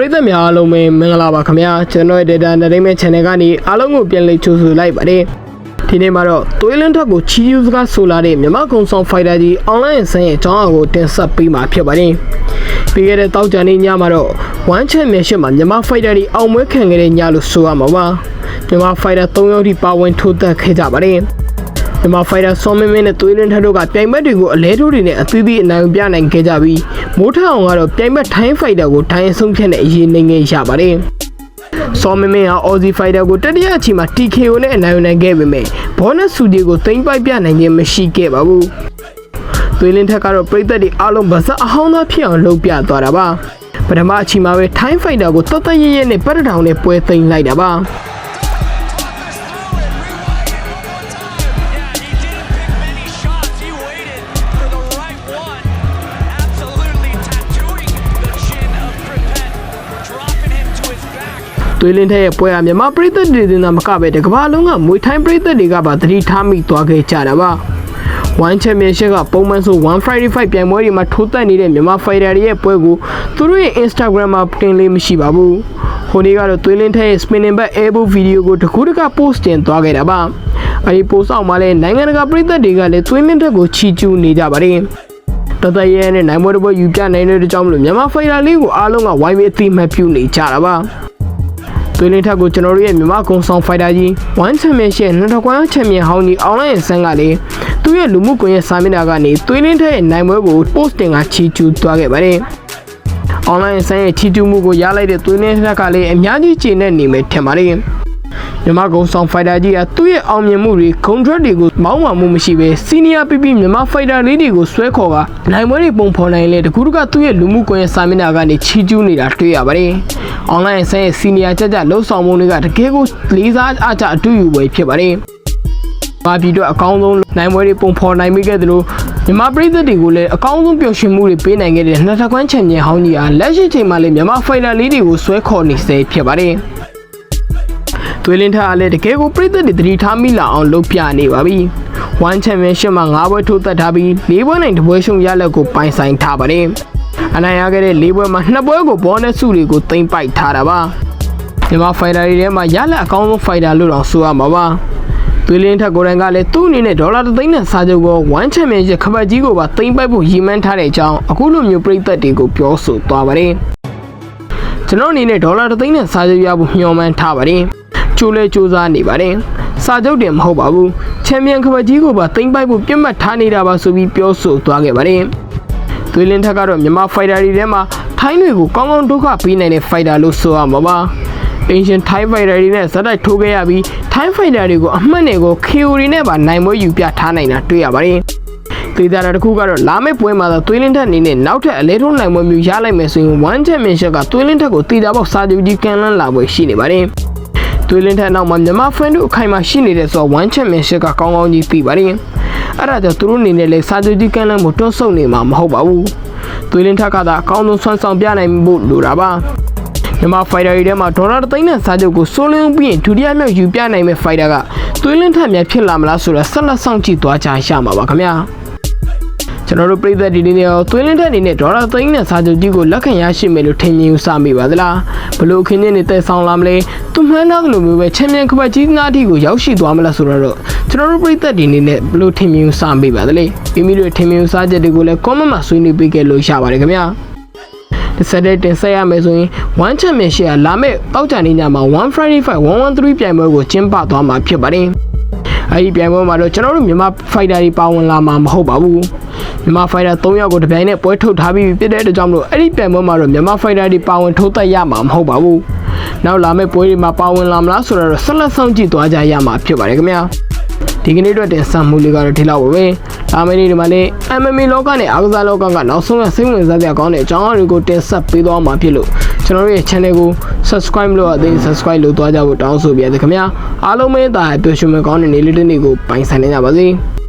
ပရိသတ်များအားလုံးပဲမင်္ဂလာပါခင်ဗျာကျွန်တော်ရဲ့ Data Entertainment Channel ကနေအားလုံးကိုပြန်လည်ကြိုဆိုလိုက်ပါတယ်ဒီနေ့မှာတော့သွေးလင်းထက်ကိုချီးယူစကားဆိုလာတဲ့မြန်မာကုံဆောင်ဖိုက်တာကြီး online ဆန်းရဲ့အကြောင်းအရာကိုတင်ဆက်ပေးမှာဖြစ်ပါတယ်ပြီးခဲ့တဲ့တောက်ကြနေ့ညမှာတော့ One Championship မှာမြန်မာဖိုက်တာကြီးအောင်ပွဲခံခဲ့တဲ့ညလို့ဆိုရမှာပါမြန်မာဖိုက်တာ၃ယောက်ထိပါဝင်ထိုးသက်ခဲ့ကြပါတယ် မြန်မာဖိုင်တာဆောမင်းမင်းနဲ့သွေးလင်းထက်တို့ကပြိုင်ဘက်တွေကိုအလဲထိုးတွေနဲ့အသီးသီးအနိုင်ပြနိုင်ခဲ့ကြပြီးမိုးထအောင်ကတော့ပြိုင်ဘက်ထိုင်းဖိုင်တာကိုထိုင်းအဆုံးဖြတ်နဲ့အရေးနိုင်ခဲ့ရပါတယ်။ဆောမင်းမင်းဟာအော်ဇီဖိုင်တာကိုတတိယအချီမှာ TKO နဲ့အနိုင်ယူနိုင်ခဲ့ပေမဲ့ဘောနက်ဆူဒီကိုသိမ်းပိုက်ပြနိုင်ခြင်းမရှိခဲ့ပါဘူး။သွေးလင်းထက်ကတော့ပြည်သက်တွေအားလုံးဗဇက်အဟောင်းသားဖြစ်အောင်လုပ်ပြသွားတာပါ။ပထမအချီမှာပဲထိုင်းဖိုင်တာကိုတတ်တရရဲနဲ့ပတ်တောင်နဲ့ပွဲသိမ်းလိုက်တာပါ။ သွေးလင်းထက်ရဲ့ပွဲဟာမြန်မာပြည်သက်တွေတင်သာမကပဲတကမ္ဘာလုံးကမွေထိုင်းပြည်သက်တွေကပါသတိထားမိသွားခဲ့ကြတာပါ။ One Championship ကပုံမှန်ဆို1 Friday Fight ပြိုင်ပွဲတွေမှာထိုးတက်နေတဲ့မြန်မာ fighter တွေရဲ့ပွဲကိုသူတို့ရဲ့ Instagram မှာတင်လေးမရှိပါဘူး။ဟိုနေ့ကတော့သွေးလင်းထက်ရဲ့ spinning back elbow video ကိုတကူးတက post တင်သွားခဲ့တာပါ။အဲဒီ post အောက်မှာလည်းနိုင်ငံတကာပြည်သက်တွေကလည်းသွေးလင်းထက်ကိုချီးကျူးနေကြပါတယ်။တသက်ရဲနဲ့နိုင်ပွဲတစ်ပွဲယူပြနိုင်တဲ့ကြောင့်မလို့မြန်မာဖိုင်တာလေးကိုအားလုံးကဝိုင်းပြီးအသိမှတ်ပြုနေကြတာပါ သွေးလင်းထက်ကိုကျွန်တော်တို့ရဲ့မြန်မာကုံဆောင်ဖိုင်တာကြီး1 Championship နှစ်တကွမ်းချန်ပီယံဟောင်းကြီးအွန်လိုင်းဆန်းကလေသူ့ရဲ့လူမှုကွန်ရက်စာမျက်နှာကနေသွေးလင်းထက်ရဲ့နိုင်ပွဲကို post တင်ကချီကျူးသွားခဲ့ပါတယ်။ online ဆန်းရဲ့ချီကျူးမှုကိုရလိုက်တဲ့သွေးလင်းထက်ကလည်းအများကြီးကျေနပ်နေမယ်ထင်ပါတယ်။ မြန်မာကုံဆောင်ဖိုင်တာကြီးကသူ့ရဲ့အောင်မြင်မှုတွေ contract တွေကိုမောင်းမှမှုမရှိဘဲစီနီယာပြပြမြန်မာဖိုင်တာလေးတွေကိုဆွဲခေါ်ကနိုင်ပွဲတွေပုံဖော်နိုင်လေတကူတကသူ့ရဲ့လူမှုကွန်ရက်စာမျက်နှာကနေချီးကျူးနေတာတွေ့ရပါတယ်။ online ဆန်းရဲ့စီနီယာကြကြလှုပ်ဆောင်မှုတွေကတကယ်ကိုလေးစားအားကြအတူယူပဲဖြစ်ပါတယ်။ဘာပြီးတော့အကောင်းဆုံးနိုင်ပွဲတွေပုံဖော်နိုင်မိခဲ့သလိုမြန်မာပြည်သက်တွေကိုလည်းအကောင်းဆုံးပျော်ရွှင်မှုတွေပေးနိုင်ခဲ့တဲ့နှစ်ထပ်ကွမ်းချန်ပီယံဟောင်းကြီးအားလက်ရှိချိန်မှာလည်းမြန်မာဖိုင်တာလေးတွေကိုဆွဲခေါ်နေစေဖြစ်ပါတယ်။ သွေးလင်းထားလည်းတကယ်ကိုပြည့်သက်တွေတတိထားမိလာအောင်လုပ်ပြနေပါပြီ။ One Championship မှာ၅ဘွဲထိုးသက်ထားပြီး၄ဘွဲနိုင်တစ်ဘွဲရှုံရလက်ကိုပိုင်ဆိုင်ထားပါတယ်။အနိုင်ရခဲ့တဲ့၄ဘွဲမှာ၂ဘွဲကိုဘောနက်စုတွေကိုသိမ့်ပိုက်ထားတာပါ။မြန်မာဖိုင်တာတွေထဲမှာရလက်အကောင်းဆုံးဖိုင်တာလို့တော့ဆိုရမှာပါ။သွေးလင်းထက်ကိုယ်တိုင်ကလည်းသူ့အနေနဲ့ဒေါ်လာ3သိန်းနဲ့စာချုပ်ကို One Championship ခပတ်ကြီးကိုပါသိမ့်ပိုက်ဖို့ရည်မှန်းထားတဲ့အကြောင်းအခုလိုမျိုးပြည့်သက်တွေကိုပြောဆိုသွားပါတယ်။ကျွန်တော်အနေနဲ့ဒေါ်လာ3သိန်းနဲ့စာချုပ်ရဖို့မျှော်မှန်းထားပါတယ်။ ကြိုးလဲစူးစမ်းနေပါတယ်။စာချုပ်တင်မဟုတ်ပါဘူး။ချန်ပီယံကပတ်ကြီးကိုပါသိမ်းပိုက်ဖို့ပြတ်မှတ်ထားနေတာပါဆိုပြီးပြောဆိုသွားခဲ့ပါတယ်။သွေးလင်းထက်ကတော့မြန်မာဖိုင်တာတွေထဲမှာထိုင်းတွေကိုကောင်းကောင်းဒုက္ခပေးနိုင်တဲ့ဖိုင်တာလို့ဆိုရမှာပါ။ Asian Thai Fighter တွေနဲ့ဇက်တိုက်ထိုးခဲ့ရပြီး Thai Fighter တွေကိုအမှတ်တွေကို KO တွေနဲ့ပါနိုင်ပွဲယူပြထားနိုင်တာတွေ့ရပါတယ်။ဒေတာတာတစ်ခုကတော့လာမယ့်ပွဲမှာတော့သွေးလင်းထက်အနေနဲ့နောက်ထပ်အလဲထုံးနိုင်ပွဲမျိုးရလိုက်မယ်ဆိုရင် One Championship ကသွေးလင်းထက်ကိုတည်တာပေါက်စာချုပ်ကြီးကန်လန်းလာပွဲရှိနေပါတယ်။ သွေးလင်းထက်နောက်မှာမြန်မာ fan တို့အခိုင်အမာရှိနေတဲ့ဆိုတော့ One Championship ကကောင်းကောင်းကြီးသိပါတယ်။အဲ့ဒါကြောင့်သူတို့အနေနဲ့လည်းစာချုပ်ကြီးကန်လန်းမှုတွန်းဆုတ်နေမှာမဟုတ်ပါဘူး။သွေးလင်းထက်ကသာအကောင်းဆုံးဆွမ်းဆောင်ပြနိုင်ဖို့လိုတာပါ။မြန်မာဖိုင်တာတွေထဲမှာဒေါ်လာသိန်းနဲ့စာချုပ်ကိုစိုးလင်းပြီးရင်ဒုတိယမြောက်ယူပြနိုင်မဲ့ဖိုင်တာကသွေးလင်းထက်များဖြစ်လာမလားဆိုတော့ဆက်လက်ဆောင်ကြည့်သွားကြရမှာပါခင်ဗျာ။ ကျွန်တော်တို့ပြည်သက်ဒီနေ့ရောသွေးလင်းတဲ့အနေနဲ့ဒေါ်လာသိန်းနဲ့စာချုပ်ကြီးကိုလက်ခံရရှိမယ်လို့ထင်မြင်ယူဆမိပါသလားဘလို့ခင်းင်းနေတဲ့ဆောင်လာမလဲသူမှန်းတော့လိုမျိုးပဲချန်ပီယံကပတ်ကြီးနားတီကိုရောက်ရှိသွားမလားဆိုတော့ကျွန်တော်တို့ပြည်သက်ဒီနေ့နဲ့ဘလို့ထင်မြင်ယူဆမိပါသလဲမိမိတို့ထင်မြင်ယူဆချက်တွေကိုလည်း comment မှာဆွေးနွေးပေးခဲ့လို့ရပါတယ်ခင်ဗျာဒီဆက်တဲ့တင်ဆက်ရမယ်ဆိုရင် One Championship ကလာမယ့်တောက်ကြနေညမှာ1 Friday Fight 113ပြိုင်ပွဲကိုကျင်းပသွားမှာဖြစ်ပါတယ် အဲဒီပြိုင်ပွဲမှာတော့ကျွန်တော်တို့မြန်မာဖိုက်တာတွေပါဝင်လာမှာမဟုတ်ပါဘူးမြန်မာဖိုက်တာ3ယောက်ကိုတပြိုင်နက်ပွဲထုတ်ထားပြီးဖြစ်တဲ့အတွက်ကြောင့်မလို့အဲ့ဒီပြိုင်ပွဲမှာတော့မြန်မာဖိုက်တာတွေပါဝင်ထိုးသက်ရမှာမဟုတ်ပါဘူးနောက်လာမယ့်ပွဲတွေမှာပါဝင်လာမလားဆိုတော့ဆက်လက်ဆောင်ကြည့်သွားကြရမှာဖြစ်ပါတယ်ခင်ဗျာ ဒီကနေ့အတွက်တင်ဆက်မှုလေးကတော့ဒီလောက်ပါပဲ။ဒါမယ့်နေ့ဒီမှာလည်း MMA လောကနဲ့အားကစားလောကကနောက်ဆုံးရစိတ်ဝင်စားစရာကောင်းတဲ့အကြောင်းအရာတွေကိုတင်ဆက်ပေးသွားမှာဖြစ်လို့ကျွန်တော်တို့ရဲ့ channel ကို subscribe လုပ်ရသေး subscribe လုပ်သွားကြဖို့တောင်းဆိုပါရစေခင်ဗျာ။အားလုံးပဲဒါပျော်ရွှင်မကောင်းတဲ့နေ့လေးတစ်နေ့ကိုပိုင်ဆိုင်နေကြပါစေ။